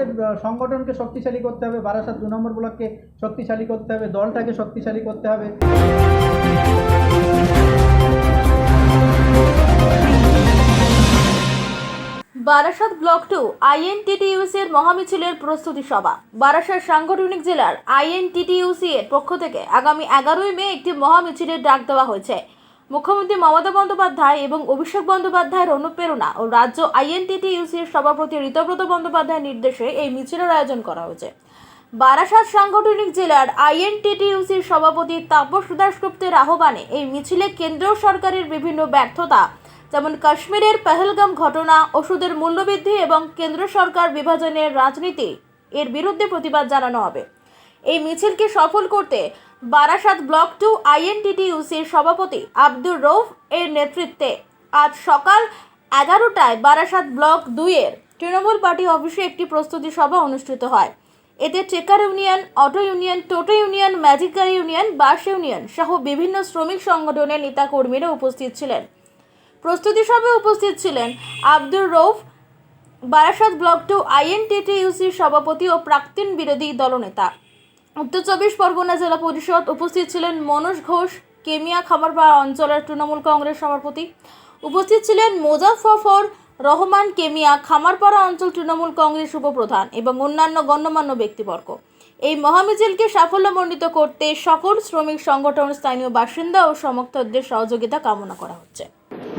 আমাদের সংগঠনকে শক্তিশালী করতে হবে, বারাসাত দু নম্বর ব্লককে শক্তিশালী করতে হবে, দলটাকে শক্তিশালী করতে হবে। বারাসাত ব্লক টু আইএনটিটিইউসি এর মহামিছিলের প্রস্তুতি সভা। বারাসাত সাংগঠনিক জেলার আইএনটিটিইউসি এর পক্ষ থেকে আগামী এগারোই মে একটি মহামিছিলের ডাক দেওয়া হয়েছে। মুখ্যমন্ত্রী মমতা বন্দ্যোপাধ্যায় এবং অভিষেক বন্দ্যোপাধ্যায়ের অনুপ্রেরণা ও রাজ্য আইএনটিটিইউসি এর সভাপতি ঋতব্রত বন্দ্যোপাধ্যায়ের নির্দেশে এই মিছিলের আয়োজন করা হয়েছে। বারাসাত সাংগঠনিক জেলার আইএনটিটিইউসির সভাপতি তাপস দাসগুপ্তের আহ্বানে এই মিছিলে কেন্দ্রীয় সরকারের বিভিন্ন ব্যর্থতা, যেমন কাশ্মীরের পেহেলগাম ঘটনা, ওষুধের মূল্যবৃদ্ধি এবং কেন্দ্র সরকার বিভাজনের রাজনীতি, এর বিরুদ্ধে প্রতিবাদ জানানো হবে। এই মিছিলকে সফল করতে বারাসাত ব্লক টু আইএনটিটিইউসির সভাপতি আব্দুর রৌফ এর নেতৃত্বে আজ সকাল এগারোটায় বারাসাত ব্লক দুইয়ের তৃণমূল পার্টি অফিসে একটি প্রস্তুতি সভা অনুষ্ঠিত হয়। এতে trekker union, auto union, toto union ম্যাজিকার union, bus union সহ বিভিন্ন শ্রমিক সংগঠনের নেতাকর্মীরা উপস্থিত ছিলেন। প্রস্তুতি সভায় উপস্থিত ছিলেন আব্দুর রৌফ বারাসাত ব্লক টু আইএনটিটিইউসির সভাপতি ও প্রাক্তন বিরোধী দলনেতা। উত্তর চব্বিশ পরগনা জেলা পরিষদ উপস্থিত ছিলেন মনোজ ঘোষ, কেমিয়া খামারপাড়া অঞ্চলের তৃণমূল কংগ্রেস সভাপতি। উপস্থিত ছিলেন মোজাফফর রহমান কেমিয়া খামারপাড়া অঞ্চল তৃণমূল কংগ্রেস উপপ্রধান এবং অন্যান্য গণ্যমান্য ব্যক্তিবর্গ। এই মহামিছিলকে সাফল্যমণ্ডিত করতে সকল শ্রমিক সংগঠন, স্থানীয় বাসিন্দা ও সমর্থকদের সহযোগিতা কামনা করা হচ্ছে।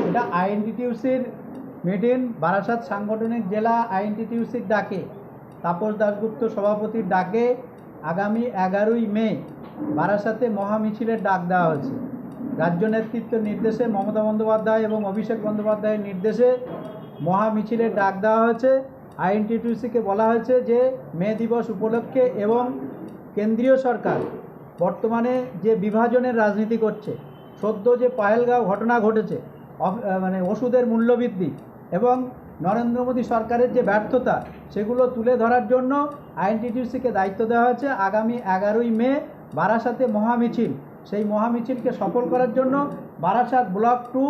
এটা আইএনটিটিউসির মিটিং বারাসাত সাংগঠনিক জেলা আইএনটিটিউসির ডাকে। তাপস দাশগুপ্ত সভাপতির ডাকে আগামী এগারোই মে বারাসাতে মহামিছিলের ডাক দেওয়া হয়েছে। রাজ্য নেতৃত্ব নির্দেশে মমতা বন্দ্যোপাধ্যায় এবং অভিষেক বন্দ্যোপাধ্যায়ের নির্দেশে মহামিছিলের ডাক দেওয়া হয়েছে। আইএনটিটিউসিকে বলা হয়েছে যে, মে দিবস উপলক্ষে এবং কেন্দ্রীয় সরকার বর্তমানে যে বিভাজনের রাজনীতি করছে, সদ্য যে পাহেলগাঁও ঘটনা ঘটেছে মানে ওষুধের মূল্যবৃদ্ধি এবং নরেন্দ্র মোদী সরকারের যে ব্যর্থতা, সেগুলো তুলে ধরার জন্য আইএনটিটিউসিকে দায়িত্ব দেওয়া হয়েছে আগামী এগারোই মে বারাসাতে মহামিছিল। সেই মহামিছিলকে সফল করার জন্য বারাসাত ব্লক টু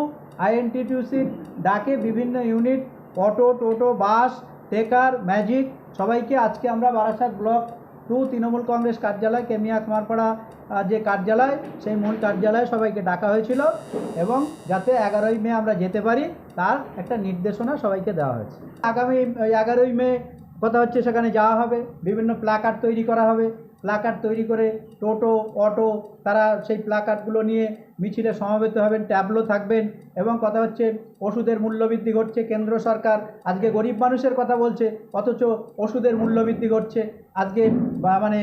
আইএনটিটিউসির ডাকে বিভিন্ন unit, auto, toto, bus, trekker, magic সবাইকে আজকে আমরা Barasat block two Trinamool Congress কার্যালয়, কেমিয়া কুমারপাড়া যে কার্যালয়, সেই মূল কার্যালয়ে সবাইকে ডাকা হয়েছিল এবং যাতে এগারোই মে আমরা যেতে পারি, তার একটা নির্দেশনা সবাইকে দেওয়া হয়েছে। আগামী এগারোই মে, কথা হচ্ছে সেখানে যাওয়া হবে, বিভিন্ন প্ল্যাকার্ড তৈরি করা হবে। প্ল্যাকার্ড তৈরি করে টোটো, অটো, তারা সেই প্ল্যাকার্ডগুলো নিয়ে মিছিলে সমাবেত হবেন, ট্যাবলো থাকবেন এবং কথা হচ্ছে ওষুধের মূল্যবৃদ্ধি ঘটছে, কেন্দ্র সরকার আজকে গরিব মানুষের কথা বলছে, অথচ ওষুধের মূল্যবৃদ্ধি ঘটছে, আজকে মানে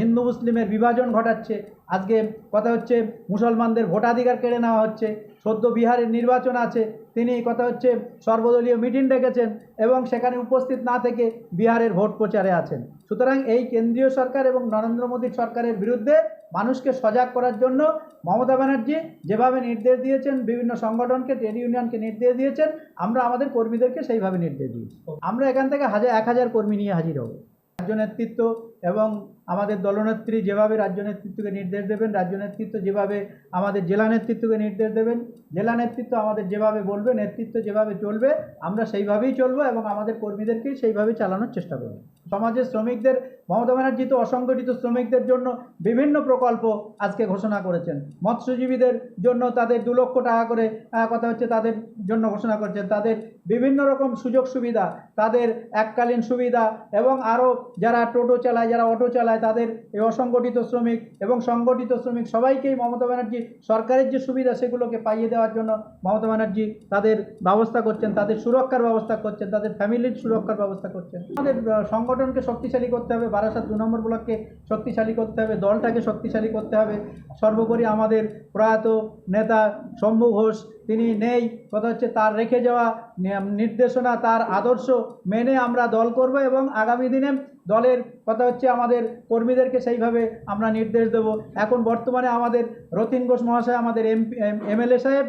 হিন্দু মুসলিমের বিভাজন ঘটাচ্ছে, আজকে কথা হচ্ছে মুসলমানদের ভোটাধিকার কেড়ে নেওয়া হচ্ছে, সদ্য বিহারের নির্বাচন আছে, তিনি কথা হচ্ছে সর্বদলীয় মিটিং ডেকেছেন এবং সেখানে উপস্থিত না থেকে বিহারের ভোট প্রচারে আছেন। সুতরাং এই কেন্দ্রীয় সরকার এবং নরেন্দ্র মোদী সরকারের বিরুদ্ধে মানুষকে সজাগ করার জন্য মমতা ব্যানার্জি যেভাবে নির্দেশ দিয়েছেন, বিভিন্ন সংগঠনকে, ট্রেড ইউনিয়নকে নির্দেশ দিয়েছেন, আমরা আমাদের কর্মীদেরকে সেইভাবে নির্দেশ দিয়েছি। আমরা এখান থেকে হাজার, এক হাজার কর্মী নিয়ে হাজির হব। একজন নেতৃত্ব এবং আমাদের দলনেত্রী যেভাবে রাজ্য নেতৃত্বকে নির্দেশ দেবেন, রাজ্য নেতৃত্ব যেভাবে আমাদের জেলা নেতৃত্বকে নির্দেশ দেবেন, জেলা নেতৃত্ব আমাদের যেভাবে বলবে, নেতৃত্ব যেভাবে চলবে, আমরা সেইভাবেই চলবো এবং আমাদের কর্মীদেরকেই সেইভাবে চালানোর চেষ্টা করব। সমাজের শ্রমিকদের, মমতা ব্যানার্জি তো অসংগঠিত শ্রমিকদের জন্য বিভিন্ন প্রকল্প আজকে ঘোষণা করেছেন। মৎস্যজীবীদের জন্য তাদের দু লক্ষ টাকা করে কথা হচ্ছে তাদের জন্য ঘোষণা করছেন। তাদের বিভিন্ন রকম সুযোগ সুবিধা, তাদের এককালীন সুবিধা এবং আরও যারা টোটো চালায় যারা অটো চালায় তাদের এই অসংগঠিত শ্রমিক এবং সংগঠিত শ্রমিক সবাইকেই মমতা ব্যানার্জি সরকারের যে সুবিধা সেগুলোকে পাইয়ে দেওয়ার জন্য মমতা ব্যানার্জি তাদের ব্যবস্থা করছেন, তাদের সুরক্ষার ব্যবস্থা করছেন, তাদের ফ্যামিলির সুরক্ষার ব্যবস্থা করছেন। আমাদের সংগঠনকে শক্তিশালী করতে হবে, বারাসাত দু নম্বর ব্লককে শক্তিশালী করতে হবে, দলটাকে শক্তিশালী করতে হবে। সর্বোপরি আমাদের প্রয়াত নেতা শম্ভু ঘোষ, তিনি নেই, কথা হচ্ছে তার রেখে যাওয়া নির্দেশনা, তার আদর্শ মেনে আমরা দল করব এবং আগামী দিনে দলের কথা হচ্ছে আমাদের কর্মীদেরকে সেইভাবে আমরা নির্দেশ দেব। এখন বর্তমানে আমাদের রতিন ঘোষ মহাশয়, আমাদের এমপি এমএলএ সাহেব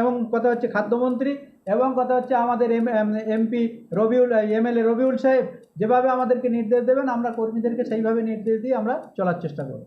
এবং কথা হচ্ছে খাদ্যমন্ত্রী, এবং কথা হচ্ছে আমাদের M MP Rabiul MLA Rabiul সাহেব, যেভাবে আমাদেরকে নির্দেশ দেবেন, আমরা কর্মীদেরকে সেইভাবে নির্দেশ দিয়ে আমরা চলার চেষ্টা করব।